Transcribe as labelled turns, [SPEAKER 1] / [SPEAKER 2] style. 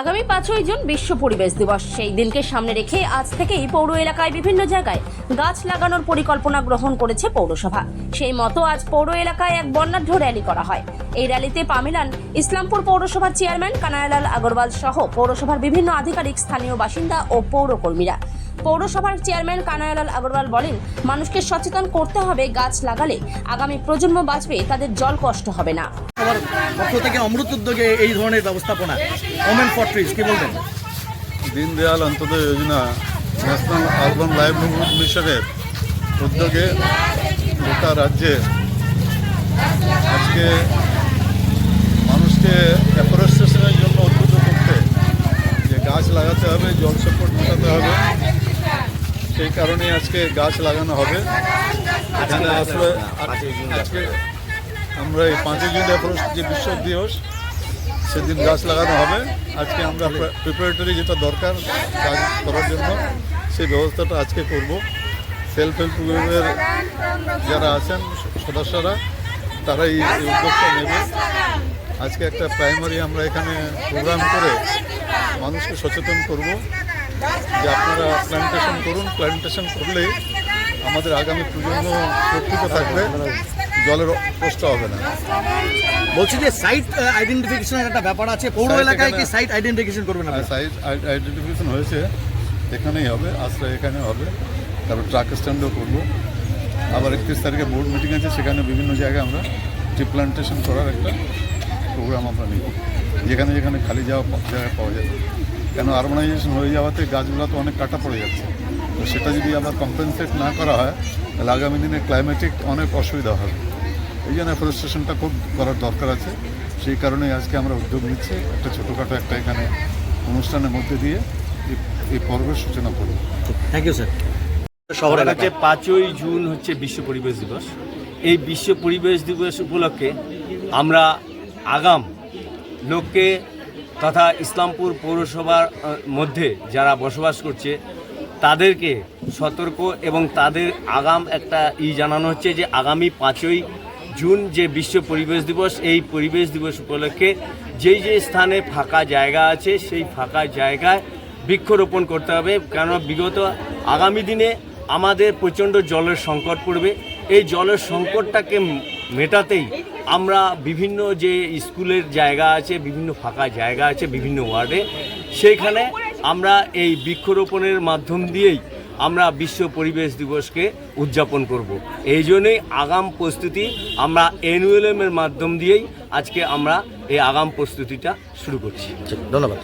[SPEAKER 1] আগামী পাঁচই জুন বিশ্ব পরিবেশ দিবস। সেই দিনকে সামনে রেখে আজ থেকেই পৌর এলাকায় বিভিন্ন জায়গায় গাছ লাগানোর পরিকল্পনা গ্রহণ করেছে পৌরসভা। সেই মতো আজ পৌর এলাকায় এক বর্ণাঢ্য র্যালি করা হয়। এই র্যালিতে পামিলান ইসলামপুর পৌরসভার চেয়ারম্যান কানায়ালাল আগরওয়াল সহ পৌরসভার বিভিন্ন আধিকারিক, স্থানীয় বাসিন্দা ও পৌরকর্মীরা। পৌরসভার চেয়ারম্যান কানায়ালাল আগরওয়াল বলেন, মানুষকে সচেতন করতে হবে, গাছ লাগালে আগামী প্রজন্ম বাঁচবে, তাদের জল কষ্ট হবে না।
[SPEAKER 2] আমার পক্ষ থেকে অমৃত উদ্যোগে এই ধরনের ব্যবস্থাপনা ওমেন ফর ট্রিজ কি বলবেন?
[SPEAKER 3] Deendayal Antyodaya Yojana national urban livelihood মিশনের উদ্যোগে গোটা রাজ্যে আজকে মানুষকে অ্যাফরেস্টেশনের জন্য উদ্বুদ্ধ করতে যে গাছ লাগাতে হবে, জল সংকট মেটাতে হবে, সেই কারণে আজকে গাছ লাগানো হবে। এখানে আসলে আজকে আমরা এই পাঁচই জুন অ্যাফরেস্ট যে বিশ্ব দিবস, সেদিন গাছ লাগানো হবে। আজকে আমরা প্রিপারেটরি যেটা দরকার কাজ করার জন্য, সেই ব্যবস্থাটা আজকে করব। সেলফ হেল্প গ্রুপের যারা আছেন, সদস্যরা তারা এই উদ্যোগটা নেবে। আজকে একটা প্রাইমারি আমরা এখানে প্রোগ্রাম করে মানুষকে সচেতন করব যে আপনারা প্ল্যান্টেশন করুন। প্ল্যান্টেশন করলেই আমাদের আগামী প্রজন্ম সুরক্ষিত থাকবে। জলের কষ্ট হবে না।
[SPEAKER 2] বলছি যে সাইট আইডেন্টিফিকেশনের একটা ব্যাপার আছে। পৌর এলাকায় কি সাইট আইডেন্টিফিকেশন করবেন না
[SPEAKER 3] সাইট আইডেন্টিফিকেশন হয়েছে। এখানেই হবে আশ্রয় এখানে হবে। তারপর ট্রাক স্ট্যান্ডও করব। আবার একত্রিশ তারিখে বোর্ড মিটিং আছে সেখানে বিভিন্ন জায়গায় আমরা ট্রি প্লান্টেশন করার একটা প্রোগ্রাম আমরা নিব। যেখানে যেখানে খালি যাওয়া পা- জায়গা পাওয়া যাবে। কেন আরবানাইজেশন হয়ে যাওয়াতে গাছগুলো তো অনেক কাটা পড়ে যাচ্ছে। তো সেটা যদি আবার কম্পেনসেট না করা হয় তাহলে আগামী দিনে ক্লাইমেটিক অনেক অসুবিধা হবে। এই জন্য ফরেস্টেশনটা খুব করার দরকার আছে। সেই কারণেই আজকে আমরা উদ্যোগ নিচ্ছি একটা ছোটোখাটো একটা এখানে অনুষ্ঠানের মধ্যে দিয়ে এই- এই পর্বের সূচনা করব।
[SPEAKER 2] থ্যাংক ইউ স্যার শহর
[SPEAKER 4] শহর হচ্ছে পাঁচই জুন হচ্ছে বিশ্ব পরিবেশ দিবস। এই বিশ্ব পরিবেশ দিবস উপলক্ষে আমরা আগাম লোককে তথা ইসলামপুর পৌরসভার মধ্যে যারা বসবাস করছে, তাদেরকে সতর্ক এবং তাদের আগাম একটা ই জানানো হচ্ছে যে আগামী পাঁচই জুন যে বিশ্ব পরিবেশ দিবস, এই পরিবেশ দিবস উপলক্ষে যেই যে স্থানে ফাঁকা জায়গা আছে, সেই ফাঁকা জায়গায় বৃক্ষরোপণ করতে হবে। কেন বিগত আগামী দিনে আমাদের প্রচণ্ড জলের সংকট পড়বে। এই জলের সংকটটাকে মেটাতেই আমরা বিভিন্ন যে স্কুলের জায়গা আছে, বিভিন্ন ফাঁকা জায়গা আছে, বিভিন্ন ওয়ার্ডে, সেইখানে আমরা এই বৃক্ষরোপণের মাধ্যম দিয়েই আমরা বিশ্ব পরিবেশ দিবসকে উদযাপন করব। এই জন্যই আগাম প্রস্তুতি আমরা এনউএলএমের মাধ্যম দিয়েই আজকে আমরা এই আগাম প্রস্তুতিটা শুরু করছি
[SPEAKER 2] ধন্যবাদ